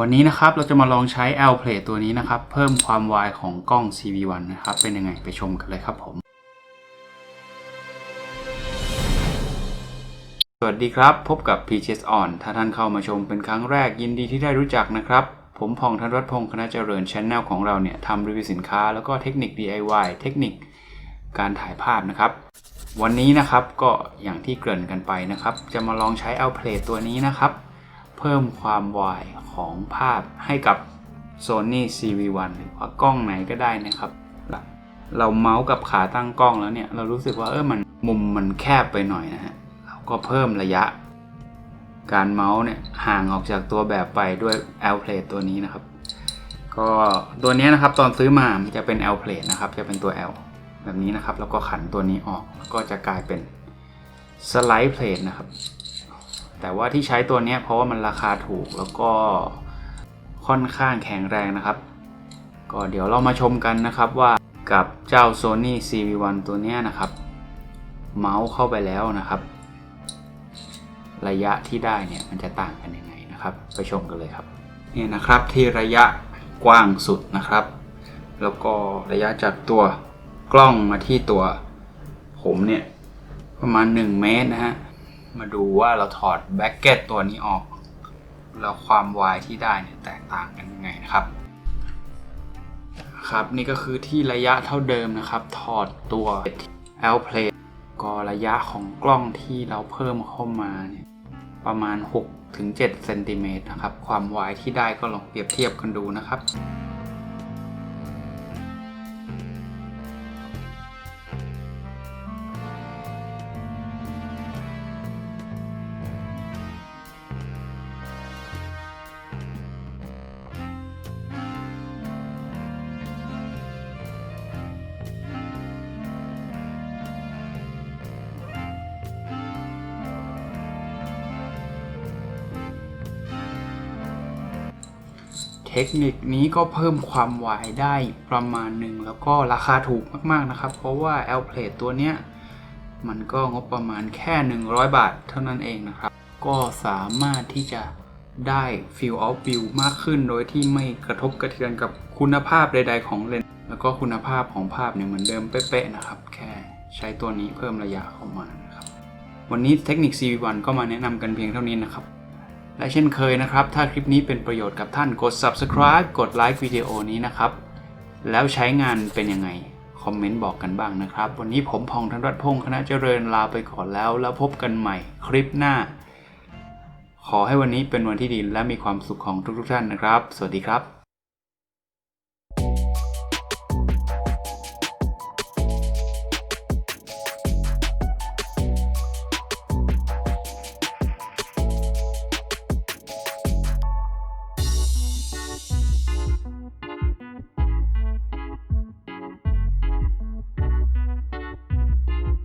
วันนี้นะครับเราจะมาลองใช้ L Play ตัวนี้นะครับ เพิ่มความไวของกล้อง CV1 นะครับ เป็นยังไงไปชมกันเลยครับผม สวัสดีครับ พบกับ PGS On ถ้าท่านเข้ามาชมเป็นครั้งแรกยินดีที่ได้รู้จักนะครับ ผมพองธนรัตน์พงศ์คณะเจริญช anel ของเราเนี่ยทำรีวิวสินค้าแล้วก็เทคนิค DIY เทคนิคการถ่ายภาพนะครับ วันนี้นะครับก็อย่างที่เกริ่นกันไปนะครับ จะมาลองใช้ L Play ตัวนี้นะครับ เพิ่มความไวของภาพให้กับ Sony CV1 หรือว่ากล้องไหนก็ได้นะครับ เราเมาส์กับขาตั้งกล้องแล้วเนี่ย เรารู้สึกว่าเออมันมุมมันแคบไปหน่อยนะฮะเราก็เพิ่มระยะ การเมาส์เนี่ยห่างออกจากตัวแบบไปด้วย L Plate ตัวนี้นะครับ ก็ตัวนี้นะครับตอนซื้อมามันจะเป็น L Plate นะครับ จะเป็นตัว L แบบนี้นะครับ แล้วก็ขันตัวนี้ออกแล้วก็จะกลายเป็น Slide Plate นะครับ แต่ว่าที่ใช้ตัวนี้เพราะว่ามันราคาถูกแล้วก็ค่อนข้างแข็งแรงนะครับ ก็เดี๋ยวเรามาชมกันนะครับว่ากับเจ้า Sony CV1 ตัวนี้นะครับ เมาส์เข้าไปแล้วนะครับ ระยะที่ได้เนี่ยมันจะต่างกันยังไงนะครับ ไปชมกันเลยครับนี่นะครับที่ระยะกว้างสุดนะครับ แล้วก็ระยะจากตัวกล้องมาที่ตัวผมเนี่ยประมาณ 1 เมตรนะฮะ มาดูว่าเราถอดแบ็กเก็ตตัวนี้ออก แล้วความวายที่ได้เนี่ยแตกต่างกันยังไงนะครับครับนี่ก็คือที่ระยะเท่าเดิมนะครับ ถอดตัว L Play ก็ระยะของกล้องที่เราเพิ่มเข้ามาเนี่ยประมาณ6ถึง7เซนติเมตรนะครับ ความวายที่ได้ก็ลองเปรียบเทียบกันดูนะครับ เทคนิคนี้ก็เพิ่มความไวได้ประมาณหนึ่งแล้วก็ราคาถูกมากๆนะครับ เพราะว่า L Plate ตัวเนี้ยมันก็งบประมาณแค่ 100 บาทเท่านั้นเองนะครับ ก็สามารถที่จะได้ Feel of View มากขึ้นโดยที่ไม่กระทบกระเทือนกับคุณภาพใด ๆ ของเลนส์แล้วก็คุณภาพของภาพเนี่ยเหมือนเดิมเป๊ะๆนะครับ แค่ใช้ตัวนี้เพิ่มระยะเข้ามานะครับ วันนี้เทคนิค CV1 ก็มาแนะนำกันเพียงเท่านี้นะครับ และเช่นเคยนะครับ ถ้าคลิปนี้เป็นประโยชน์กับท่านกด subscribe กดไลค์วิดีโอนี้นะครับ แล้วใช้งานเป็นยังไง คอมเมนต์บอกกันบ้างนะครับ วันนี้ผมพองธนรัตน์พงศ์คณะเจริญลาไปก่อนแล้ว แล้วพบกันใหม่คลิปหน้า ขอให้วันนี้เป็นวันที่ดีและมีความสุขของทุกๆท่านนะครับ สวัสดีครับ